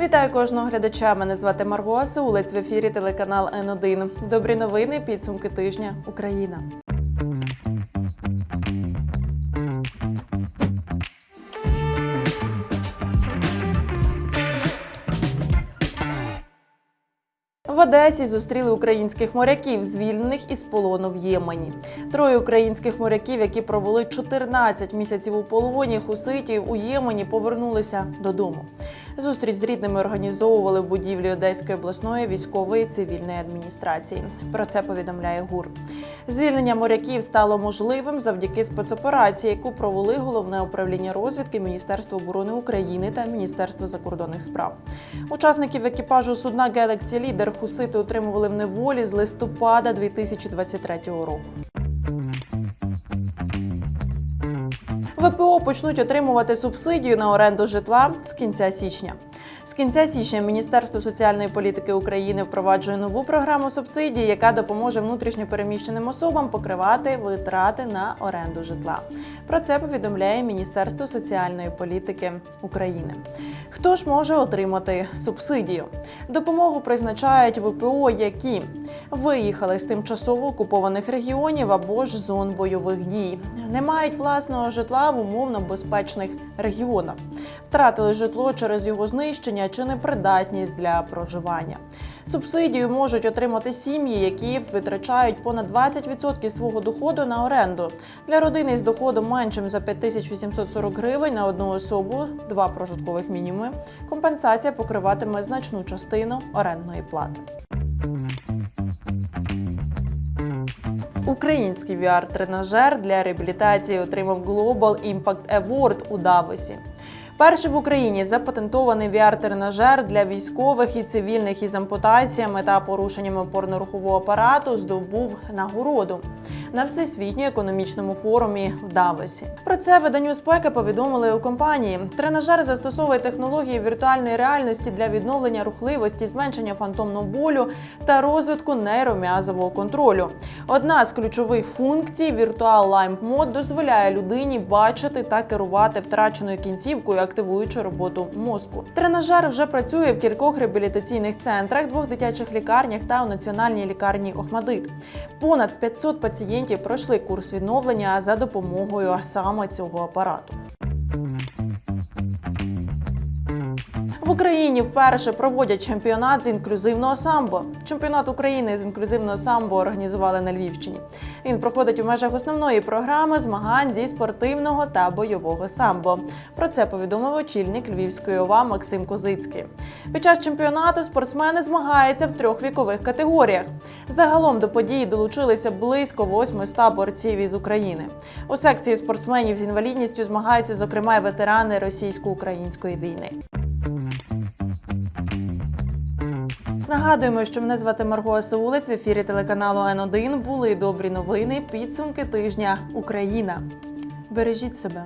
Вітаю кожного глядача. Мене звати Марго Асаулець в ефірі телеканал Н1. Добрі новини, підсумки тижня. Україна. В Одесі зустріли українських моряків, звільнених із полону в Ємені. Троє українських моряків, які провели 14 місяців у полоні хуситів у Ємені, повернулися додому. Зустріч з рідними організовували в будівлі Одеської обласної військової цивільної адміністрації. Про це повідомляє ГУР. Звільнення моряків стало можливим завдяки спецоперації, яку провели головне управління розвідки Міністерства оборони України та Міністерство закордонних справ. Учасників екіпажу судна Galaxy Leader хусити утримували в неволі з листопада 2023 року. ВПО почнуть отримувати субсидію на оренду житла з кінця січня. Кінця січня Міністерство соціальної політики України впроваджує нову програму субсидій, яка допоможе внутрішньопереміщеним особам покривати витрати на оренду житла. Про це повідомляє Міністерство соціальної політики України. Хто ж може отримати субсидію? Допомогу призначають ВПО, які виїхали з тимчасово окупованих регіонів або ж зон бойових дій, не мають власного житла в умовно безпечних регіонах, втратили житло через його знищення чи непридатність для проживання. Субсидію можуть отримати сім'ї, які витрачають понад 20% свого доходу на оренду. Для родини з доходом меншим за 5840 гривень на одну особу, два прожиткових мінімуми. Компенсація покриватиме значну частину орендної плати. Український VR-тренажер для реабілітації отримав Global Impact Award у Давосі. Перший в Україні запатентований VR-тренажер для військових і цивільних із ампутаціями та порушеннями опорно-рухового апарату здобув нагороду на всесвітньому економічному форумі в Давосі. Про це виданню спеки повідомили у компанії. Тренажер застосовує технології віртуальної реальності для відновлення рухливості, зменшення фантомного болю та розвитку нейром'язового контролю. Одна з ключових функцій Virtual Limb Mode дозволяє людині бачити та керувати втраченою кінцівкою, активуючи роботу мозку. Тренажер вже працює в кількох реабілітаційних центрах, двох дитячих лікарнях та у національній лікарні Охмадит. Понад 500 пацієнтів пройшли курс відновлення за допомогою саме цього апарату. В Україні вперше проводять чемпіонат з інклюзивного самбо. Чемпіонат України з інклюзивного самбо організували на Львівщині. Він проходить у межах основної програми змагань зі спортивного та бойового самбо. Про це повідомив очільник Львівської ОВА Максим Козицький. Під час чемпіонату спортсмени змагаються в трьох вікових категоріях. Загалом до події долучилися близько 800 борців із України. У секції спортсменів з інвалідністю змагаються, зокрема, ветерани російсько-української війни. Нагадуємо, що мене звати Марго Асаулець в ефірі телеканалу Н1 були добрі новини. Підсумки тижня Україна. Бережіть себе.